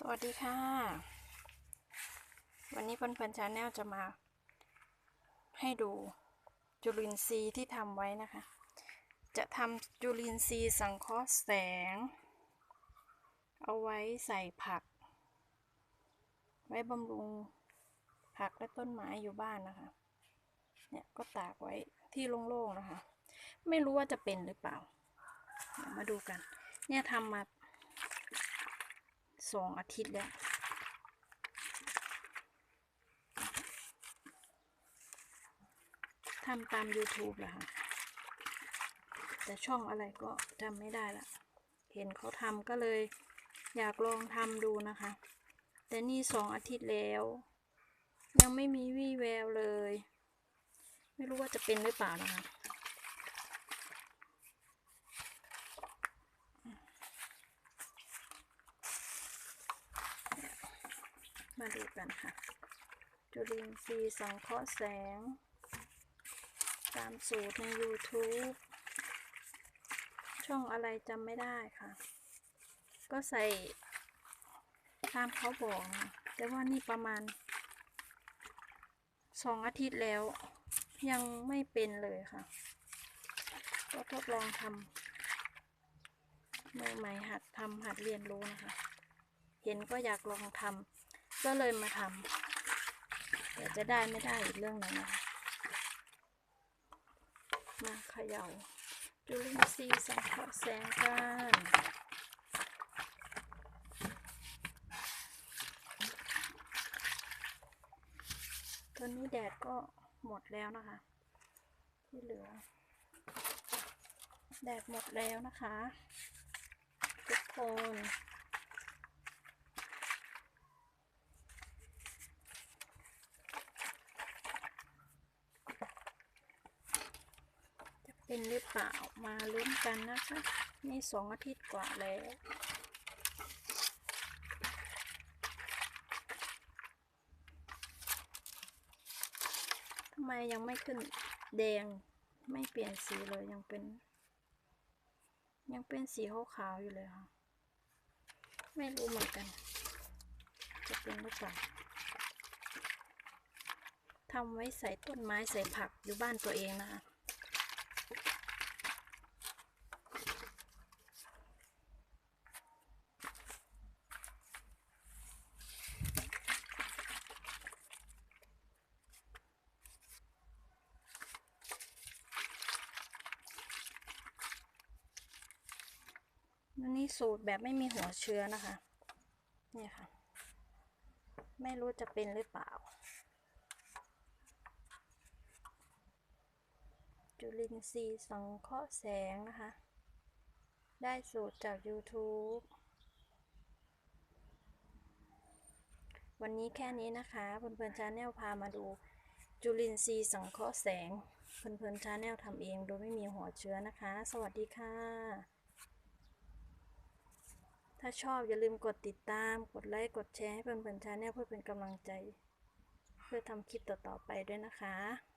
สวัสดีค่ะ วันนี้เพื่อนๆชาแนลจะมา ให้ดูจุลินทรีย์ที่ทำไว้นะคะ จะทำจุลินทรีย์สังเคราะห์แสง เอาไว้ใส่ผัก ไว้บำรุงผักและต้นไม้อยู่บ้านนะคะ เนี่ยก็ตากไว้ที่โล่งๆนะคะ ไม่รู้ว่าจะเป็นหรือเปล่า มาดูกัน เนี่ยทำมา สองอาทิตย์แล้วทำตาม YouTube แหละค่ะ แต่ช่องอะไรก็จำไม่ได้ละ เห็นเขาทำก็เลยอยากลองทำดูนะคะ แต่นี่สองอาทิตย์แล้ว ยังไม่มีวี่แววเลย ไม่รู้ว่าจะเป็นหรือเปล่านะคะ มาดูกันค่ะ จุลินทรีย์สังเคราะห์แสง ตามสูตรใน YouTube ช่องอะไรจำไม่ได้ค่ะ ก็ใส่ตามเขาบอก แต่ว่านี่ประมาณสองอาทิตย์แล้ว ยังไม่เป็นเลยค่ะ ก็ทดลองทำมือใหม่หัดทำหัดเรียนรู้นะคะ เห็นก็อยากลองทำ ก็เลยมาทำแต่จะได้ไม่ได้อีกเรื่องหนึ่งนะคะมาเขย่าจุลินทรีย์สังเคราะห์แสงกันตอนนี้แดดก็หมดแล้วนะคะ ที่เหลือ แดดหมดแล้วนะคะ ทุกคน เป็นหรือเปล่ามาลุ้นกันนะคะ นี่สองอาทิตย์กว่าแล้วทำไมยังไม่ขึ้นแดงไม่เปลี่ยนสีเลยยังเป็น ยังเป็นสีขาวๆอยู่เลยค่ะ ไม่รู้เหมือนกัน จะเป็นหรือเปล่าทำไว้ใส่ต้นไม้ใส่ผักอยู่บ้านตัวเองนะคะ อันนี้สูตรแบบไม่มีหัวเชื้อนะคะ เนี่ยค่ะ ไม่รู้จะเป็นหรือเปล่า จุลินทรีย์สังเคราะห์แสงนะคะ ได้สูตรจาก YouTube วันนี้แค่นี้นะคะเพื่อนๆชาแนลพามาดู จุลินทรีย์สังเคราะห์แสง เพื่อนๆชาแนลทำเองโดยไม่มีหัวเชื้อนะคะ สวัสดีค่ะ ถ้าชอบอย่าลืมกดติดตาม กดไลค์ กดแชร์ให้เพื่อนๆชาแนลเพื่อเป็นกำลังใจ เพื่อทำคลิปต่อๆไปด้วยนะคะ